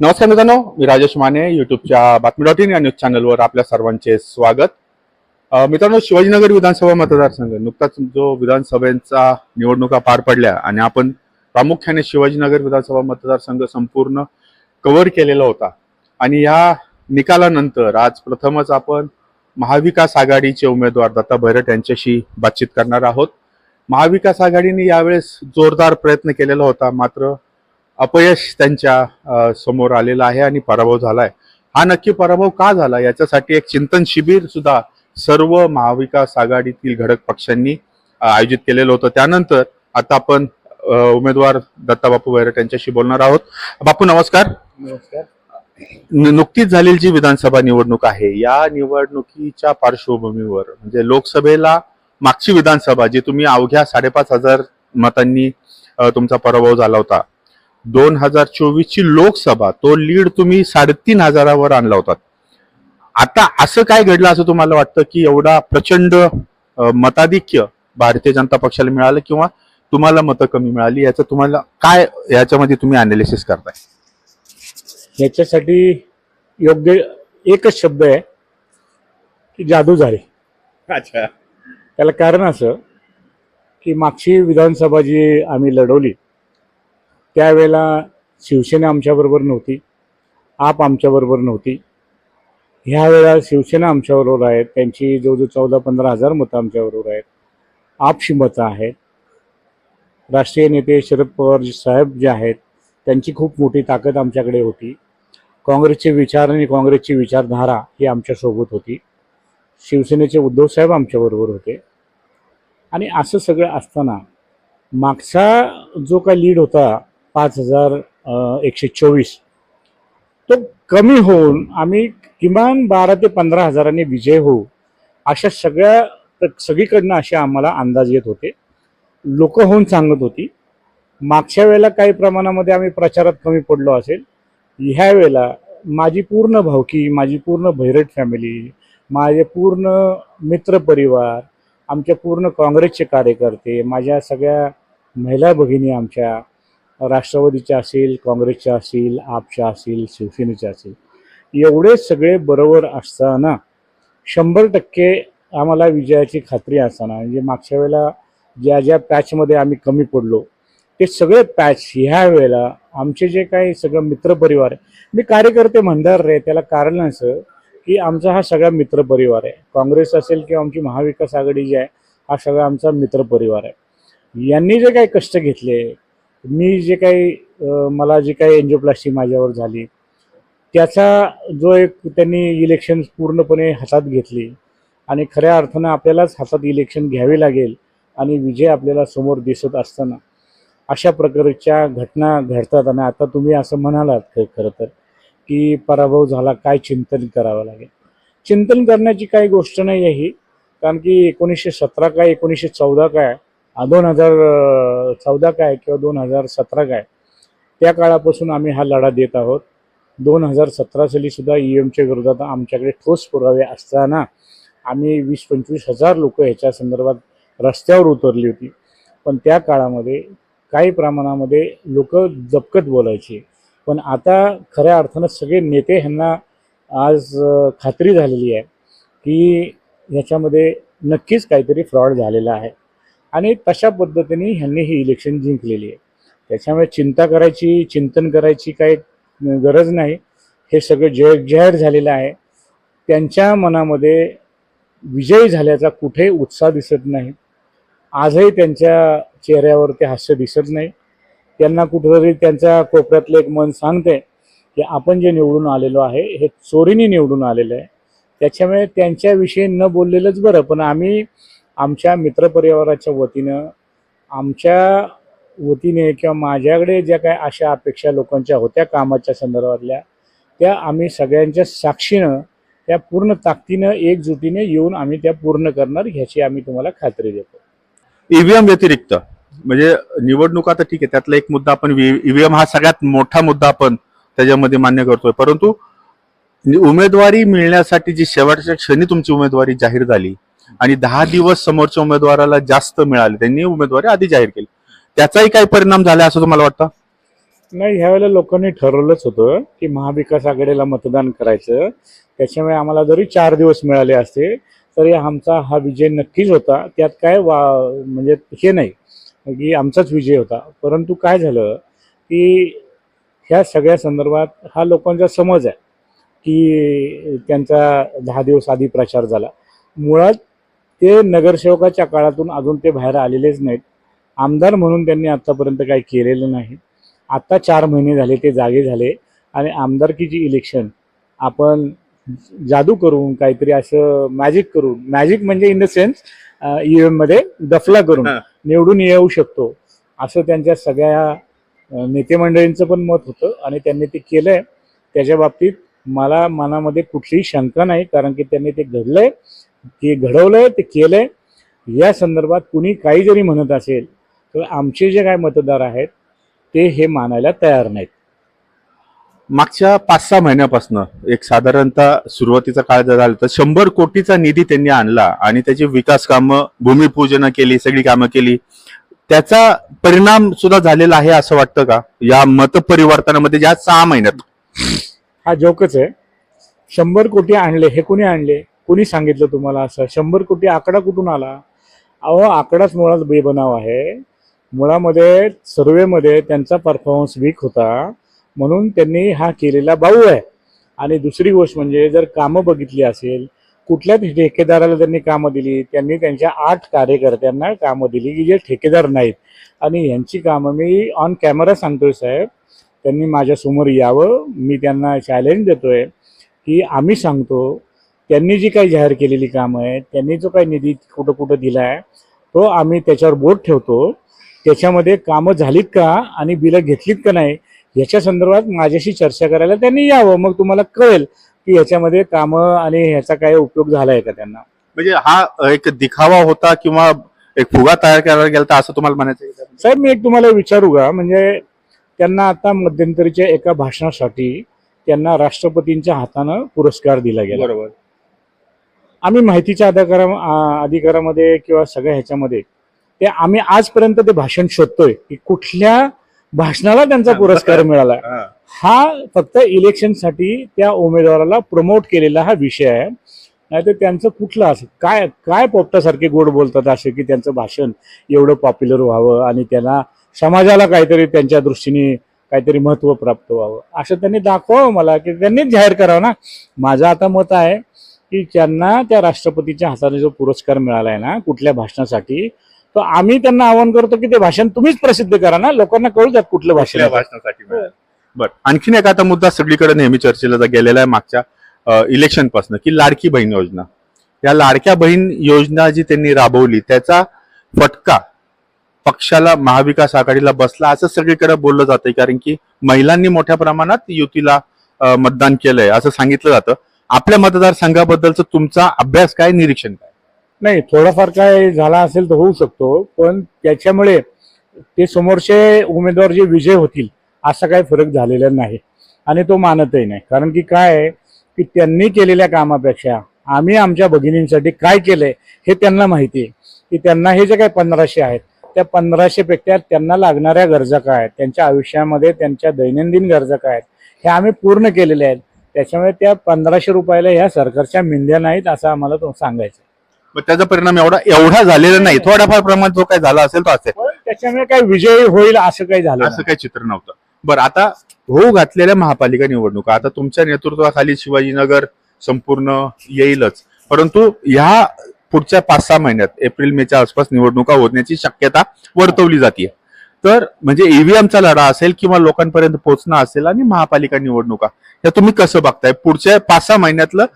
नमस्कार मित्रांनो मी राजेश माने युट्यूबच्या बातमी डॉट इन या न्यूज चॅनलवर आपल्या सर्वांचे स्वागत. मित्रांनो शिवाजीनगर विधानसभा मतदारसंघ नुकताच जो विधानसभेचा निवडणुका पार पडल्या आणि आपण प्रामुख्याने शिवाजीनगर विधानसभा मतदारसंघ संपूर्ण कव्हर केलेला होता. आणि या निकालानंतर आज प्रथमच आपण महाविकास आघाडीचे उमेदवार दत्ता भैरट यांच्याशी बातचीत करणार आहोत. महाविकास आघाडीने यावेळेस जोरदार प्रयत्न केलेला होता मात्र अपयश त्यांच्यासमोर आलेलं आहे आणि पराभव झालाय. हा नक्की पराभव का झाला? याच्यासाठी एक चिंतन शिबिर सुद्धा सर्व महाविकास आघाडीतील घटक पक्षांनी आयोजित केलेलं होतं. त्यानंतर आता आपण उमेदवार दत्ताबापू बैरट यांच्याशी बोलणार आहोत. बापू नमस्कार. नमस्कार. नुकतीच झालेली जी विधानसभा निवडणूक आहे या निवडणुकीच्या पार्श्वभूमीवर म्हणजे लोकसभेला मागची विधानसभा जी तुम्ही अवघ्या साडेपाच हजार मतांनी तुमचा पराभव झाला होता दोन हजार चोवीस ची लोकसभा तो लीड तुम्ही साडेतीन हजारावर आणला होता. आता असं काय घडलं असं तुम्हाला वाटतं की एवढा प्रचंड मताधिक्य भारतीय जनता पक्षाला मिळालं किंवा तुम्हाला मतं कमी मिळाली? याचं तुम्हाला काय याच्यामध्ये तुम्ही अनालिसिस करताय? याच्यासाठी योग्य एकच शब्द आहे की जादू झाली. अच्छा. त्याला कारण असं की मागची विधानसभा जी आम्ही लढवली त्यावेळेला शिवसेना आमच्याबरोबर नव्हती. आप आमच्याबरोबर नव्हती. ह्या वेळेला शिवसेना आमच्याबरोबर आहेत. त्यांची जवळजवळ चौदा पंधरा हजार मतं आमच्याबरोबर आहेत. आपशी मतं आहेत राष्ट्रीय नेते शरद पवार साहेब जे आहेत त्यांची खूप मोठी ताकद आमच्याकडे होती. काँग्रेसचे विचार आणि काँग्रेसची विचारधारा ही आमच्यासोबत होती. शिवसेनेचे उद्धव साहेब आमच्याबरोबर होते. आणि असं सगळं असताना मागचा जो काय लीड होता पाच हजार एकशे चोवीस. तो कमी होऊन आम्ही किमान बारा ते पंधरा हजारांनी विजय होऊ अशा सगळ्या सगळीकडनं असे आम्हाला अंदाज येत होते. लोक होऊन सांगत होती मागच्या वेळेला काही प्रमाणामध्ये आम्ही प्रचारात कमी पडलो असेल ह्या वेळेला माझी पूर्ण भावकी माझी पूर्ण भैरट फॅमिली माझे पूर्ण मित्रपरिवार आमच्या पूर्ण काँग्रेसचे कार्यकर्ते माझ्या सगळ्या महिला भगिनी आमच्या राष्ट्रवादीच्या असेल काँग्रेसच्या असतील आपच्या असतील शिवसेनेच्या असेल एवढे सगळे बरोबर असताना शंभर टक्के आम्हाला विजयाची खात्री असताना म्हणजे मागच्या वेळेला ज्या ज्या पॅचमध्ये आम्ही कमी पडलो ते सगळे पॅच ह्या वेळेला आमचे जे काही सगळं मित्रपरिवार आहे मी कार्यकर्ते म्हणणार रे त्याला कारण असं की आमचा हा सगळा मित्रपरिवार आहे. काँग्रेस असेल किंवा आमची महाविकास आघाडी जी आहे हा सगळा आमचा मित्रपरिवार आहे. यांनी जे काही कष्ट घेतले मी जे काही मला जी काही एन्जिओप्लास्टी माझ्यावर झाली त्याचा जो एक त्यांनी इलेक्शन पूर्णपणे हातात घेतली आणि खऱ्या अर्थानं आपल्यालाच हातात इलेक्शन घ्यावे लागेल आणि विजय आपल्याला समोर दिसत असताना अशा प्रकारच्या घटना घडतात आणि आता तुम्ही असं म्हणालात खरं तर की पराभव झाला काय चिंतन करावं लागेल? चिंतन करण्याची काही गोष्ट नाही आहे ही कारण की एकोणीसशे सतरा काय एकोणीसशे चौदा काय दोन हजार चौदा काय किंवा दोन हजार सतरा काय त्या काळापासून आम्ही हा लढा देत आहोत. दोन हजार सतरा सालीसुद्धा ई एमच्या विरोधात आमच्याकडे ठोस पुरावे असताना आम्ही वीस पंचवीस हजार लोक ह्याच्या संदर्भात रस्त्यावर उतरली होती. पण त्या काळामध्ये काही प्रमाणामध्ये लोक जपकत बोलायचे. पण आता खऱ्या अर्थानं सगळे नेते ह्यांना आज खात्री झालेली आहे की ह्याच्यामध्ये नक्कीच काहीतरी फ्रॉड झालेला आहे. आणि तशा पद्धतीने ह्यांनी ही इलेक्शन जिंकलेली आहे. त्याच्यामुळे चिंता करायची चिंतन करायची काही गरज नाही. हे सगळं जय जाहीर झालेलं आहे. त्यांच्या मनामध्ये विजयी झाल्याचा कुठेही उत्साह दिसत नाही. आजही त्यांच्या चेहऱ्यावर ते हास्य दिसत नाही. त्यांना कुठंतरी त्यांच्या कोपऱ्यातलं एक मन सांगते की आपण जे निवडून आलेलो आहे हे चोरीने निवडून आलेलं आहे. त्याच्यामुळे त्यांच्याविषयी न बोललेलंच बरं पण आम्ही आमच्या मित्रपरिवाराच्या वतीनं आमच्या वतीने किंवा माझ्याकडे ज्या काय अशा अपेक्षा लोकांच्या होत्या कामाच्या संदर्भातल्या त्या आम्ही सगळ्यांच्या साक्षीनं त्या पूर्ण ताकदीनं एकजुटीने येऊन आम्ही त्या पूर्ण करणार ह्याची आम्ही तुम्हाला खात्री देतो. ईव्हीएम व्यतिरिक्त म्हणजे निवडणुका तर ठीक आहे त्यातला एक मुद्दा आपण ईव्हीएम हा सगळ्यात मोठा मुद्दा आपण त्याच्यामध्ये मान्य करतोय. परंतु उमेदवारी मिळण्यासाठी जी शेवटच्या क्षणी तुमची उमेदवारी जाहीर झाली आणि दहा दिवस समोरच्या उमेदवाराला जास्त मिळाले. त्यांनी उमेदवारी आधी जाहीर केली. त्याचाही काही परिणाम झाला असं तुम्हाला वाटतं? नाही ह्यावेळेला लोकांनी ठरवलंच होतं की महाविकास आघाडीला मतदान करायचं. त्याच्यामुळे आम्हाला जरी चार दिवस मिळाले असते तरी आमचा हा विजय नक्कीच होता. त्यात काय वा म्हणजे हे नाही की आमचाच विजय होता. परंतु काय झालं की ह्या सगळ्या संदर्भात हा लोकांचा समज आहे की त्यांचा दहा दिवस आधी प्रचार झाला. मुळात ते नगरसेवकाच्या काळातून अजून ते बाहेर आलेलेच नाहीत. आमदार म्हणून त्यांनी आत्तापर्यंत काही केलेलं नाही. आत्ता चार महिने झाले ते जागे झाले आणि आमदारकीची इलेक्शन आपण जादू करून काहीतरी असं मॅजिक करून मॅजिक म्हणजे इन द सेन्स ई मध्ये दफला करून. निवडून येऊ शकतो. असं त्यांच्या सगळ्या अ, नेतेमंडळींचं पण मत होतं आणि त्यांनी ते केलंय. त्याच्या बाबतीत मला मनामध्ये कुठलीही शंका नाही कारण की त्यांनी ते घडलंय. ते घडवलंय ते केलंय. या संदर्भात कुणी काही जरी म्हणत असेल तर आमचे जे काय मतदार आहेत ते हे मानायला तयार नाहीत. मागच्या पाच सहा महिन्यापासून एक साधारणतः सुरुवातीचा काळ जर झाला तर शंभर कोटीचा निधी त्यांनी आणला आणि त्याची विकास कामं भूमिपूजन केली सगळी कामं केली. त्याचा परिणाम सुद्धा झालेला आहे असं वाटतं का? या मतपरिवर्तनामध्ये या सहा महिन्यात? हा जोकच आहे. शंभर कोटी आणले हे कुणी आणले? कुणी सांगितलं तुम्हाला असं? शंभर कोटी आकडा कुठून आला? अहो आकडाच मुळात बेबनाव आहे. मुळामध्ये सर्वेमध्ये त्यांचा परफॉर्मन्स वीक होता. म्हणून त्यांनी हा केलेला बाऊ आहे. आणि दुसरी गोष्ट म्हणजे जर कामं बघितली असेल कुठल्याच ठेकेदाराला त्यांनी कामं दिली त्यांनी त्यांच्या आठ कार्यकर्त्यांना कामं दिली की जे ठेकेदार नाहीत. आणि यांची कामं मी ऑन कॅमेरा सांगतोय साहेब. त्यांनी माझ्यासमोर यावं. मी त्यांना चॅलेंज देतोय की आम्ही सांगतो त्यांनी जी काही जाहीर केलेली कामं आहेत त्यांनी जो काही निधी कुठं कुठं दिला आहे तो आम्ही त्याच्यावर बोट ठेवतो. त्याच्यामध्ये कामं झालीत का आणि बिलं घेतलीत का नाही याच्या संदर्भात माझ्याशी चर्चा करायला त्यांनी यावं. मग तुम्हाला कळेल की याच्यामध्ये कामं आणि ह्याचा काय उपयोग झाला आहे का त्यांना. म्हणजे हा एक दिखावा होता किंवा एक फुगा तयार करायला गेला असं तुम्हाला म्हणायचं? साहेब मी एक तुम्हाला विचारू का? म्हणजे त्यांना आता मध्यंतरीच्या एका भाषणासाठी त्यांना राष्ट्रपतींच्या हातानं पुरस्कार दिला गेला. बरोबर. आम्ही माहितीच्या अधिकारा अधिकारामध्ये किंवा सगळ्या ह्याच्यामध्ये ते आम्ही आजपर्यंत ते भाषण शोधतोय की कुठल्या भाषणाला त्यांचा पुरस्कार मिळाला. हा. हा फक्त इलेक्शनसाठी त्या उमेदवाराला प्रमोट केलेला हा विषय आहे. नाहीतर त्यांचं कुठलं असं काय काय पोपटासारखे गोड बोलतात असे की त्यांचं भाषण एवढं पॉप्युलर व्हावं आणि त्यांना समाजाला काहीतरी त्यांच्या दृष्टीने काहीतरी महत्त्व प्राप्त व्हावं. असं त्यांनी दाखवावं मला की त्यांनीच जाहीर करावं ना. माझं आता मत आहे की त्यांना त्या राष्ट्रपतीच्या हाताने जो पुरस्कार मिळाला आहे ना कुठल्या भाषणासाठी तर आम्ही त्यांना आवाहन करतो की ते भाषण तुम्हीच प्रसिद्ध करा ना. लोकांना कळू द्यात कुठलं भाषण आहे. भाषणासाठी मिळालं. बरं. आणखीन एक आता मुद्दा सगळीकडे नेहमी चर्चेला जा- गेलेला आहे मागच्या इलेक्शनपासून की लाडकी बहीण योजना. या लाडक्या बहीण योजना जी त्यांनी राबवली त्याचा फटका पक्षाला महाविकास आघाडीला बसला असं सगळीकडे बोललं जातंय. कारण की महिलांनी मोठ्या प्रमाणात युतीला अ, मतदान केलंय असं सांगितलं जातं. आपल्या मतदारसंघाबद्दलचं तुमचा अभ्यास काय निरीक्षण काय? नाही थोडाफार काय झाला असेल तर होऊ शकतो पण त्याच्यामुळे ते समोरचे उमेदवार जे विजय होतील असा काही फरक झालेला नाही आणि तो मानतही नाही. कारण की काय आहे की त्यांनी केलेल्या कामापेक्षा आम्ही आमच्या भगिनींसाठी काय केलंय हे त्यांना माहिती आहे. की त्यांना हे जे काही पंधराशे आहेत त्या पंधराशेपेक्षा त्यांना लागणाऱ्या गरजा काय आहेत त्यांच्या आयुष्यामध्ये त्यांच्या दैनंदिन गरजा काय आहेत हे आम्ही पूर्ण केलेल्या आहेत. त्याच्यामुळे त्या पंधराशे रुपयाला ह्या सरकारच्या मिंद्या नाहीत असं आम्हाला तो सांगायचं. मग त्याचा परिणाम एवढा एवढा झालेला नाही. थोडाफार प्रमाणात जो काही झाला असेल तो असेल. पण त्याच्यामुळे काय विजयी होईल असं काही झालं असं काही चित्र नव्हतं. बरं आता हो घातलेल्या महापालिका निवडणुका आता तुमच्या नेतृत्वाखाली शिवाजीनगर संपूर्ण येईलच. परंतु ह्या पुढच्या पाच सहा महिन्यात एप्रिल मेच्या आसपास निवडणुका होण्याची शक्यता वर्तवली जाते तर म्हणजे ईव्हीएमचा लढा असेल किंवा लोकांपर्यंत पोहोचणं असेल आणि महापालिका निवडणुका या तुम्ही कसं बघताय? पुढच्या पाच सहा महिन्यातलं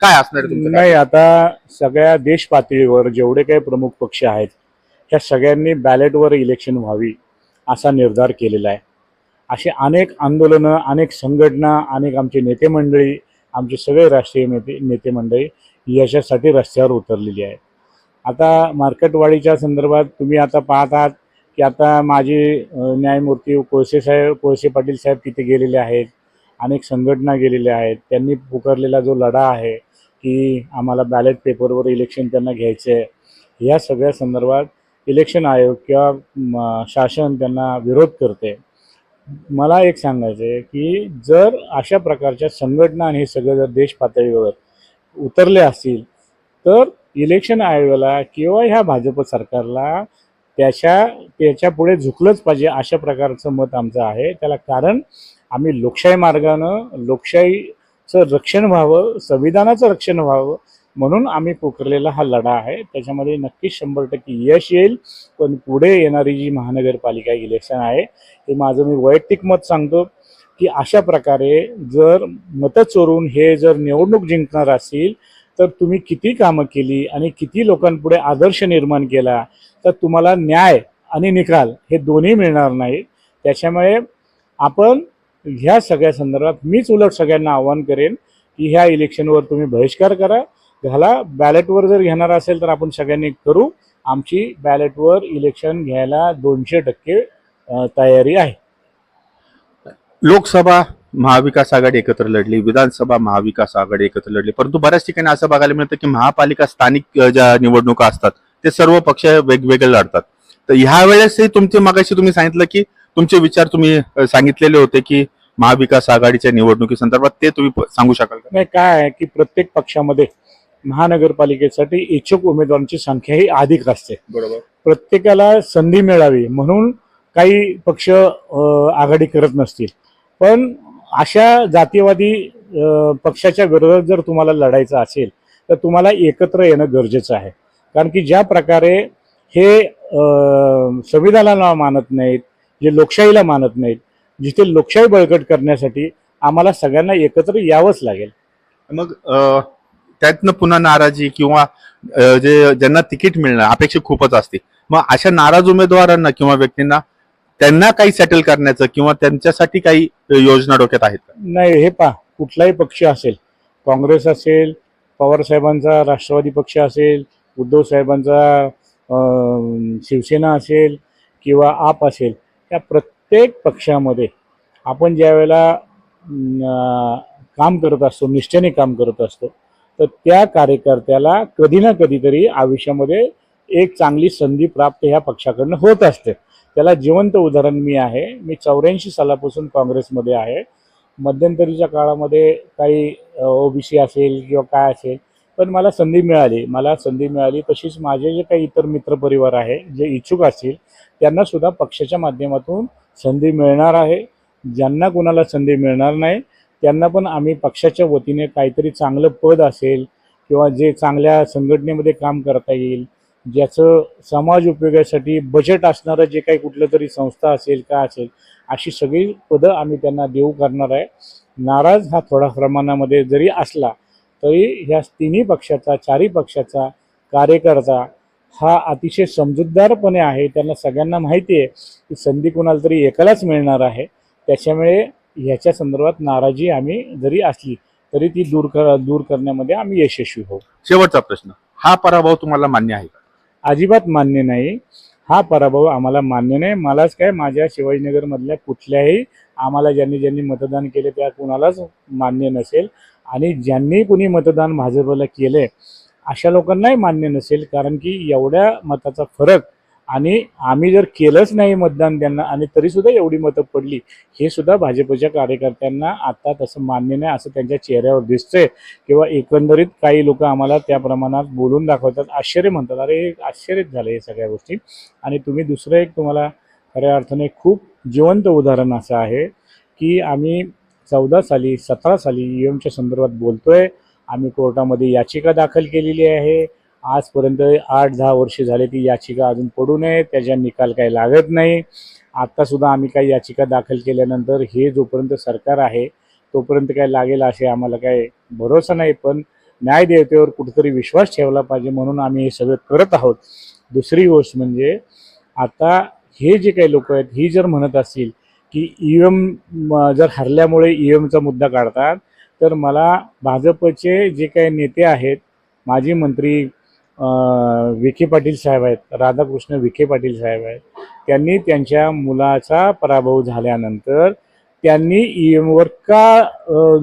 काय असणार नाही आता सगळ्या देश पातळीवर जेवढे काही प्रमुख पक्ष आहेत त्या सगळ्यांनी बॅलेटवर इलेक्शन व्हावी असा निर्धार केलेला आहे. असे अनेक आंदोलनं अनेक संघटना अनेक आमचे नेते मंडळी आमचे सगळे राष्ट्रीय नेते नेते मंडळी याच्यासाठी रस्त्यावर उतरलेली आहे आता मार्केटवाढीच्या संदर्भात तुम्ही आता पाहत आहात की आता माजी न्यायमूर्ती कोळसे साहेब कोळसे पाटील साहेब तिथे गेलेले आहेत. अनेक संघटना गेलेल्या आहेत. त्यांनी पुकारलेला जो लढा आहे की आम्हाला बॅलेट पेपरवर इलेक्शन त्यांना घ्यायचं आहे. या सगळ्या संदर्भात इलेक्शन आयोग किंवा शासन त्यांना विरोध करते. मला एक सांगायचं आहे की जर अशा प्रकारच्या संघटना आणि हे सगळं जर देश पातळीवर उतरले असतील तर इलेक्शन आयोगाला किंवा ह्या भाजप सरकारला त्याच्या त्याच्या पुढे झुकलंच पाहिजे अशा प्रकारचं मत आमचं आहे. त्याला कारण आम्ही लोकशाही मार्गानं लोकशाहीचं रक्षण व्हावं संविधानाचं रक्षण व्हावं म्हणून आम्ही पुकारलेला हा लढा आहे. त्याच्यामध्ये नक्कीच शंभर टक्के यश येईल. पण पुढे येणारी जी महानगरपालिका इलेक्शन आहे हे माझं मी वैयक्तिक मत सांगतो की अशा प्रकारे जर मतं चोरून हे जर निवडणूक जिंकणार असतील तर तुम्ही किती कामं केली आणि किती लोकांपुढे आदर्श निर्माण केला तर तुम्हाला न्याय आणि निकाल हे दोन्ही मिळणार नाही त्याच्यामुळे आपण ह्या सगळ्या संदर्भात मीच उलट सगळ्यांना आव्हान करेन की ह्या इलेक्शनवर तुम्ही बहिष्कार करा. घाला बॅलेटवर जर घेणार असेल तर आपण सगळ्यांनी करू. आमची बॅलेटवर इलेक्शन घ्यायला दोनशे टक्के तयारी आहे. लोकसभा महाविकास आघाडी एकत्र लढली विधानसभा महाविकास आघाडी एकत्र लढली. परंतु बऱ्याच ठिकाणी असं बघायला मिळतं की महापालिका स्थानिक ज्या निवडणुका असतात ते सर्व पक्ष वेगवेगळे लढतात. तर ह्या वेळेसही तुमचे मगाशी तुम्ही सांगितलं की तुमचे विचार तुम्ही सांगितलेले होते की महाविकास आघाडीच्या निवडणुकी संदर्भात ते तुम्ही सांगू शकाल का? नाही काय आहे की प्रत्येक पक्षामध्ये महानगरपालिकेसाठी इच्छुक उमेदवारांची संख्या ही अधिक असते. बरोबर. प्रत्येकाला संधी मिळावी म्हणून काही पक्ष आघाडी करत नसतील. पण अशा जातीवादी पक्षाच्या विरोधात जर तुम्हाला लढायचं असेल तर तुम्हाला एकत्र येणं गरजेचं आहे. कारण की ज्या प्रकारे हे संविधानाला मानत नाहीत जे लोकशाहीला मानत नाहीत जिथे लोकशाही बळकट करण्यासाठी आम्हाला सगळ्यांना एकत्र यावंच लागेल. मग त्यातनं पुन्हा नाराजी किंवा जे ज्यांना तिकीट मिळणं अपेक्षा खूपच असते. मग अशा नाराज उमेदवारांना किंवा व्यक्तींना त्यांना काही सेटल करण्याचं किंवा त्यांच्यासाठी काही योजना डोक्यात आहेत का? नाही हे पहा कुठलाही पक्ष असेल काँग्रेस असेल पवार साहेबांचा राष्ट्रवादी पक्ष असेल उद्धव साहेबांचा शिवसेना असेल किंवा आप असेल या प्रत्येक पक्षामध्ये आपण ज्या वेळेला काम करत असतो निष्ठेने काम करत असतो तर त्या कार्यकर्त्याला कधी ना कधीतरी आयुष्यामध्ये एक चांगली संधी प्राप्त ह्या पक्षाकडनं होत असते. त्याला जिवंत उदाहरण मी आहे. मी चौऱ्याऐंशी सालापासून काँग्रेसमध्ये आहे. मध्यंतरीच्या काळामध्ये काही ओबीसी असेल किंवा काय असेल पण मला संधी मिळाली. मला संधी मिळाली तशीच माझे जे काही इतर मित्रपरिवार आहे जे इच्छुक असतील त्यांनासुद्धा पक्षाच्या माध्यमातून संधी मिळणार आहे. ज्यांना कुणाला संधी मिळणार नाही त्यांना पण आम्ही पक्षाच्या वतीने काहीतरी चांगलं पद असेल किंवा जे चांगल्या संघटनेमध्ये काम करता येईल ज्याचं समाज उपयोगासाठी बजेट असणारं जे काही कुठलं तरी संस्था असेल का असेल अशी सगळी पदं आम्ही त्यांना देऊ करणार आहे. नाराज हा थोडा प्रमाणामध्ये जरी असला तरी ह्या तिन्ही पक्षाचा चारही पक्षाचा कार्यकर्ता हा अतिशय समजूतदारपणे आहे. त्यांना सगळ्यांना माहिती आहे की संधी कुणाला तरी एकालाच मिळणार आहे. त्याच्यामुळे ह्याच्या संदर्भात नाराजी आम्ही जरी असली तरी ती दूर कर दूर करण्यामध्ये आम्ही यशस्वी होऊ. शेवटचा प्रश्न. हा पराभव तुम्हाला मान्य आहे का? अजिबात मान्य नाही. हा पराभव आम्हाला मान्य नाही. मलाच काय माझ्या शिवाजीनगरमधल्या कुठल्याही आम्हाला ज्यांनी ज्यांनी मतदान केले त्या कुणालाच मान्य नसेल. आणि ज्यांनी कुणी मतदान भाजपला केले अशा लोकांनाही मान्य नसेल. कारण की एवढ्या मताचा फरक आणि आम्ही जर केलंच नाही मतदान त्यांना आणि तरीसुद्धा एवढी मतं पडली हे सुद्धा भाजपच्या कार्यकर्त्यांना आता तसं मान्य नाही असं त्यांच्या चेहऱ्यावर दिसतंय किंवा एकंदरीत काही लोक आम्हाला त्या प्रमाणात बोलून दाखवतात आश्चर्य म्हणतात अरे हे आश्चर्यच झालं हे सगळ्या गोष्टी. आणि तुम्ही दुसरं एक तुम्हाला खऱ्या अर्थाने खूप जिवंत उदाहरण असं आहे की आम्ही चौदा साली सतरा साली ई एमच्या संदर्भात बोलतोय आम्ही कोर्टामध्ये याचिका दाखल केलेली आहे आजपर्यंत आठ दहा वर्षे झाले ती याचिका अजून पडू नये त्याच्या निकाल काही लागत नाही. आत्तासुद्धा आम्ही काही याचिका दाखल केल्यानंतर हे जोपर्यंत सरकार आहे तोपर्यंत काय लागेल असे आम्हाला काही भरोसा नाही पण न्यायदेवतेवर कुठेतरी विश्वास ठेवला पाहिजे म्हणून आम्ही हे सगळं करत आहोत. दुसरी गोष्ट म्हणजे आता हे जे काही लोक आहेत ही जर म्हणत असतील की ई एम जर हरल्यामुळे ई एमचा मुद्दा काढतात तर मला भाजपचे जे काही नेते आहेत माजी मंत्री विखे पाटील साहेब आहेत राधाकृष्ण विखे पाटील साहेब आहेत. त्यांनी त्यांच्या मुलाचा पराभव झाल्यानंतर त्यांनी ई एमवर का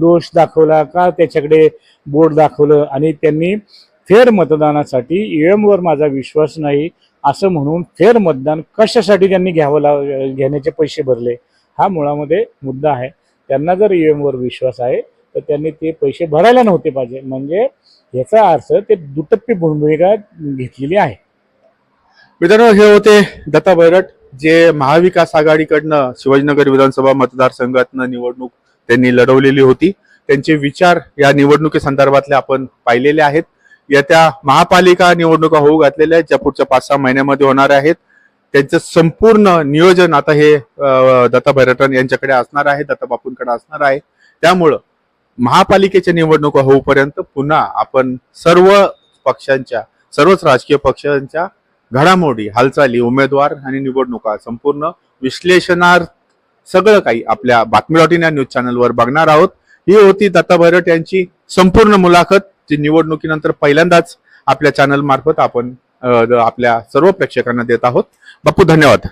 दोष दाखवला का त्याच्याकडे बोर्ड दाखवलं आणि त्यांनी फेर मतदानासाठी ई एमवर माझा विश्वास नाही असं म्हणून फेर मतदान कशासाठी त्यांनी घ्यावं लाव घेण्याचे पैसे भरले? हा मुळामध्ये मुद्दा आहे. त्यांना जर ई एमवर विश्वास आहे तर त्यांनी ते पैसे भरायला नव्हते पाहिजे. म्हणजे याचा अर्थ ते दुटप्पी भूमिका घेतलेली आहे. मित्रांनो हे होते दत्ता बैरट जे महाविकास आघाडीकडनं शिवाजीनगर विधानसभा मतदारसंघातनं निवडणूक त्यांनी लढवलेली होती. त्यांचे विचार या निवडणुकीसंदर्भातले आपण पाहिलेले आहेत. येत्या महापालिका निवडणुका होऊ घातलेल्या आहेत ज्या पुढच्या पाच सहा महिन्यामध्ये होणार आहेत. त्यांचं संपूर्ण नियोजन आता हे दत्ता भैरटन यांच्याकडे असणार आहे दत्ता बापूंकडे असणार आहे. त्यामुळं महापालिकेच्या निवडणुका होऊपर्यंत पुन्हा आपण सर्व पक्षांच्या सर्वच राजकीय पक्षांच्या घडामोडी हालचाली उमेदवार आणि निवडणुका संपूर्ण विश्लेषणार्थ सगळं काही आपल्या बातमी डॉट इन या न्यूज चॅनलवर बघणार आहोत. ही होती दत्ता भैरट यांची संपूर्ण मुलाखत जी निवडणुकीनंतर पहिल्यांदाच आपल्या चॅनल मार्फत आपण आपल्या सर्व प्रेक्षकांना देत आहोत. बापू धन्यवाद.